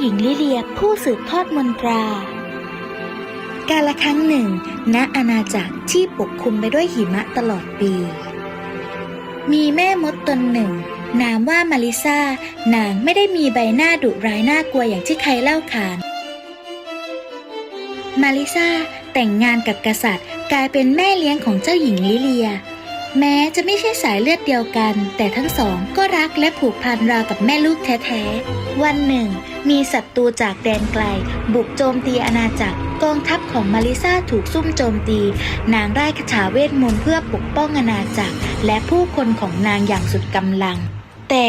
หญิงลิเลียผู้สืบทอดมนตรา กาลครั้งหนึ่ง ณอาณาจักรที่ปกคลุมไปด้วยหิมะตลอดปี มีแม่มดตนหนึ่ง นามว่ามาริซานางไม่ได้มีใบหน้าดุร้ายน่ากลัวอย่างที่ใครเล่าขาน มาริซาแต่งงานกับกษัตริย์กลายเป็นแม่เลี้ยงของเจ้าหญิงลิเลีย แม้จะไม่ใช่สายเลือดเดียวกัน แต่ทั้งสองก็รักและผูกพันราวกับแม่ลูกแท้ๆ วันหนึ่ง มีศัตรูจากแดนไกล บุกโจมตีอาณาจักร กองทัพของมาริซาถูกซุ่มโจมตี นางได้คาถาเวทมนต์เพื่อปกป้องอาณาจักร และผู้คนของนางอย่างสุดกำลัง แต่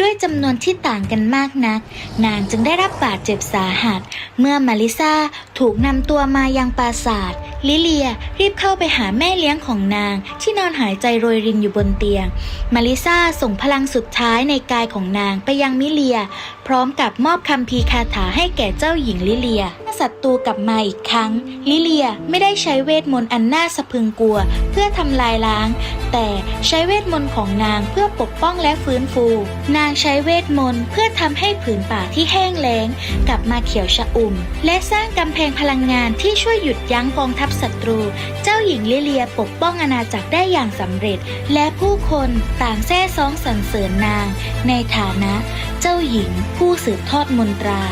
ด้วยจำนวนที่ต่างกันมากนัก นางจึงได้รับบาดเจ็บสาหัส เมื่อมาริซาถูกนำตัวมายังปราสาทลิเลียรีบเข้าไปหาแม่เลี้ยงของนางที่นอนหายใจโรยรินอยู่บนเตียง มาริซาส่งพลังสุดท้ายในกายของนางไปยังมิเลีย พร้อมกับมอบคำพีคาถาให้แก่เจ้าหญิงลิเลียเมื่อศัตรูกลับมาอีกครั้ง ลิเลียไม่ได้ใช้เวทมนต์อันน่าสะพรึงกลัว เพื่อทำลายล้าง แต่ใช้เวทมนต์ของนางเพื่อปกป้องและฟื้นฟู นางใช้เวทมนต์เพื่อทำให้ผืนป่าที่แห้งแล้ง กลับมาเขียวชอุ่ม และสร้างกำแพงพลังงานที่ช่วยหยุดยั้งกองทัพศัตรู เจ้าหญิงลิเลียปกป้องอาณาจักรได้อย่างสำเร็จ และผู้คนต่างแซ่ซ้องสรรเสริญนาง ในฐานะ เจ้าหญิงผู้สืบทอดมนตรา